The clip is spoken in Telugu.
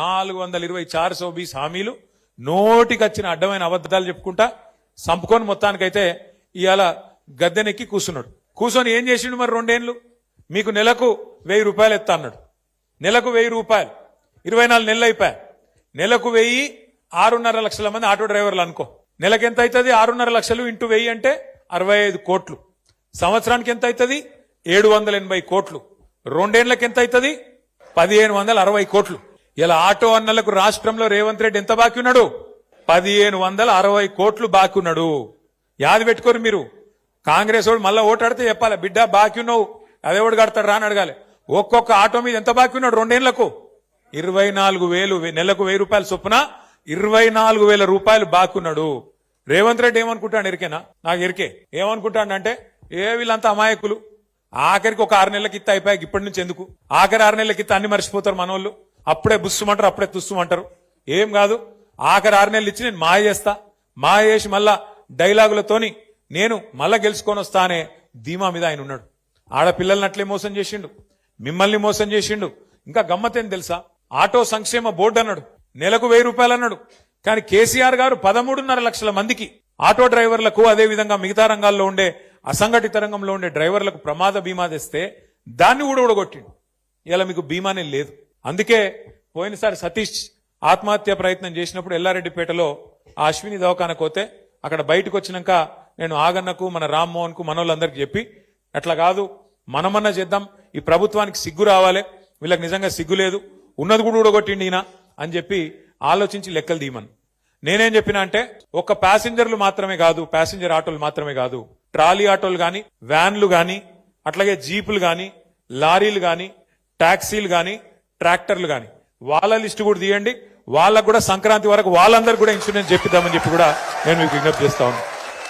నాలుగు వందల ఇరవై చారు సో బీస్ హామీలు నోటికొచ్చిన అడ్డమైన అబద్ధాలు చెప్పుకుంటా సంపుకొని మొత్తానికైతే ఇవాళ గద్దెనెక్కి కూర్చున్నాడు కూర్చొని ఏం చేసిండు మరి రెండేళ్ళు మీకు నెలకు వెయ్యి రూపాయలు ఎత్తా అన్నాడు. నెలకు వెయ్యి రూపాయలు. ఇరవై నాలుగు నెలలు అయిపోయాయి నెలకు వెయ్యి ఆరున్నర లక్షల మంది ఆటో డ్రైవర్లు అనుకో. నెలకు ఎంత అవుతుంది ఆరున్నర లక్షలు ఇంటూ వెయ్యి అంటే అరవై ఐదు కోట్లు. సంవత్సరానికి ఎంత అవుతుంది ఏడు వందల ఎనభై కోట్లు. రెండేళ్ళకు ఎంత అవుతుంది పదిహేను వందల అరవై కోట్లు. ఇలా ఆటో అన్నలకు రాష్ట్రంలో రేవంత్ రెడ్డి ఎంత బాకీ ఉన్నాడు? పదిహేను వందల అరవై కోట్లు బాకీ ఉన్నాడు. యాది పెట్టుకోరు మీరు. కాంగ్రెస్ వాడు మళ్ళీ ఓటాడితే చెప్పాలి బిడ్డ బాకీ ఉన్నావు. అదేవాడు కడతాడు రాని అడగాలి. ఒక్కొక్క ఆటో మీద ఎంత బాకీ ఉన్నాడు రెండేళ్ళకు? ఇరవై నాలుగు వేలు నెలకు వెయ్యి రూపాయలు చొప్పున ఇరవై నాలుగు వేల రూపాయలు బాకున్నాడు రేవంత్ రెడ్డి ఏమనుకుంటాడు ఎరికేనా? నాకు ఎరికే. ఏమనుకుంటాడు అంటే ఏ వీళ్ళంతా అమాయకులు. ఆఖరికి ఒక ఆరు నెలల కిత్త అయిపోయాక ఇప్పటి నుంచి ఎందుకు? ఆఖరి ఆరు నెలల కిత్త అన్ని మర్చిపోతారు మనోళ్ళు. అప్పుడే బుస్సుమంటారు అప్పుడే తుస్సుమంటారు. ఏం కాదు ఆఖరి ఆరు నెలలు ఇచ్చి నేను మాయ చేస్తా. మాయ చేసి మళ్ళా డైలాగులతోని నేను మళ్ళా గెలుచుకొని వస్తా అనే ధీమా మీద ఆయన ఉన్నాడు. ఆడపిల్లల్ని అట్లే మోసం చేసిండు. మిమ్మల్ని మోసం చేసిండు. ఇంకా గమ్మతేం తెలుసా? ఆటో సంక్షేమ బోర్డు అన్నాడు. నెలకు వెయ్యి రూపాయలు అన్నాడు. కానీ కేసీఆర్ గారు పదమూడున్నర లక్షల మందికి ఆటో డ్రైవర్లకు అదేవిధంగా మిగతా రంగాల్లో ఉండే అసంఘటిత రంగంలో ఉండే డ్రైవర్లకు ప్రమాద బీమా తెస్తే దాన్ని కూడా ఊడగొట్టిండు. ఇలా మీకు బీమానే లేదు. అందుకే పోయినసారి సతీష్ ఆత్మహత్య ప్రయత్నం చేసినప్పుడు ఎల్లారెడ్డిపేటలో ఆ అశ్విని దవాఖానకు పోతే అక్కడ బయటకు వచ్చినాక నేను ఆగన్నకు మన రామ్మోహన్కు చెప్పి అట్లా కాదు మనమన్నా చేద్దాం ఈ ప్రభుత్వానికి సిగ్గు రావాలి వీళ్ళకి నిజంగా సిగ్గు లేదు ఉన్నది కూడా ఊడగొట్టిండి ఈయన అని చెప్పి ఆలోచించి లెక్కలు దీమను. నేనేం చెప్పినా అంటే ఒక్క ప్యాసింజర్లు మాత్రమే కాదు ప్యాసింజర్ ఆటోలు మాత్రమే కాదు ట్రాలీ ఆటోలు కానీ వ్యాన్లు కానీ అట్లాగే జీపులు కానీ లారీలు కానీ టాక్సీలు కానీ ట్రాక్టర్లు కానీ వాళ్ళ లిస్టు కూడా తీయండి. వాళ్ళకు కూడా సంక్రాంతి వరకు వాళ్ళందరూ కూడా ఇన్సూరెన్స్ చెప్పిద్దామని చెప్పి కూడా నేను మీకు విజ్ఞప్తి చేస్తా ఉన్నాను